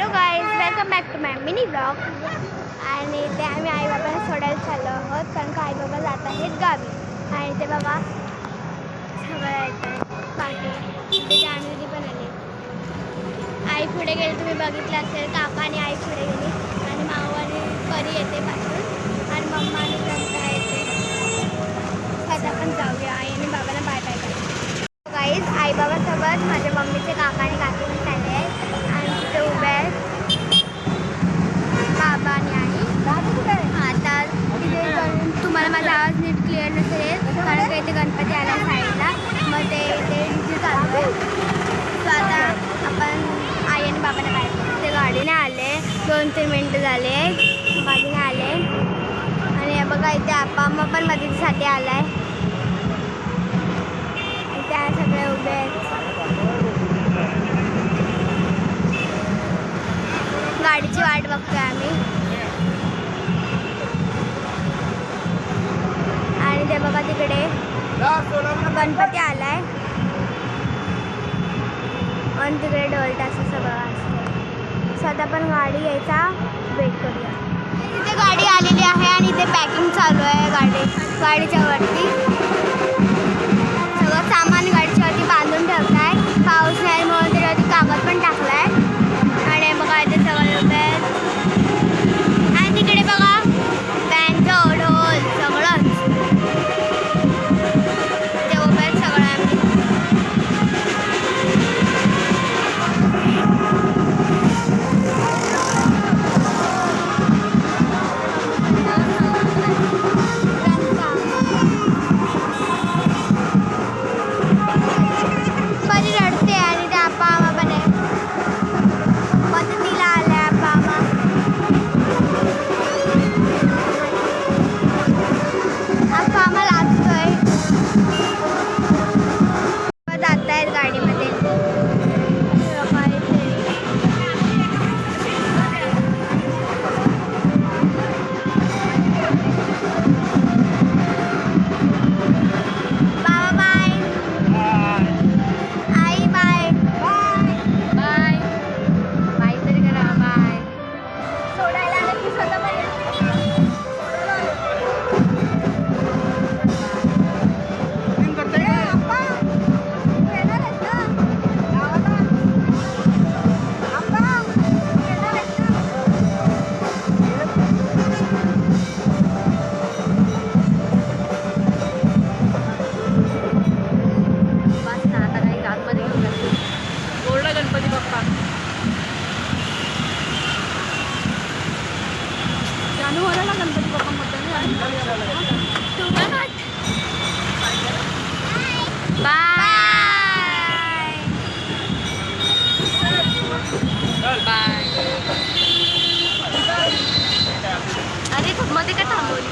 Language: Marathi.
Hello guys welcome back to my mini blog आणि ते आम्ही आई बाबांना सोडायला चाललो आहोत कारण का आई बाबा जात आहेत गावी. आणि ते बाबा सगळं येत आहे पाठी पण आली आई पुढे गेली तुम्ही बघितलं असेल काका आणि आई पुढे गेली. आणि माऊ आणि परी येते पाठवून आणि मम्मा आणि ग्रंथा येते. आता आपण जाऊया. आई आणि बाबाला बाय बाय गाईज आई बाबासोबत माझ्या मम्मीचे काका आणि काकी पण चालले आहेत आणि तिथे उभे आहेत बाबा आणि आई आता तिथे जाऊन तुम्हाला माझा आवाज नीट क्लिअर नसेल कारण का इथे गणपती आला साईडला मग ते इथे चालू आहे. सो आता आपण आई आणि बाबांना पाहिजे ते गाडीने आले दोन तीन मिनटं झाले. गाडीने आले. आणि बघा इथे आप्पा अम्मा पण मदतीसाठी आला आहे त्या सगळे उभे आहेत. गणपती आलाय. आणि तिकडे ढोल असं सगळं असतं सध्या पण गाडी यायचा वेट करूया. तिथे गाडी आलेली आहे आणि इथे पॅकिंग चालू आहे गाडी. गाडीच्या वरती. जानू होला ना गणपती बाप्पा मध्ये तू पण वाट. बाय बाय अरे मध्ये का थांबवली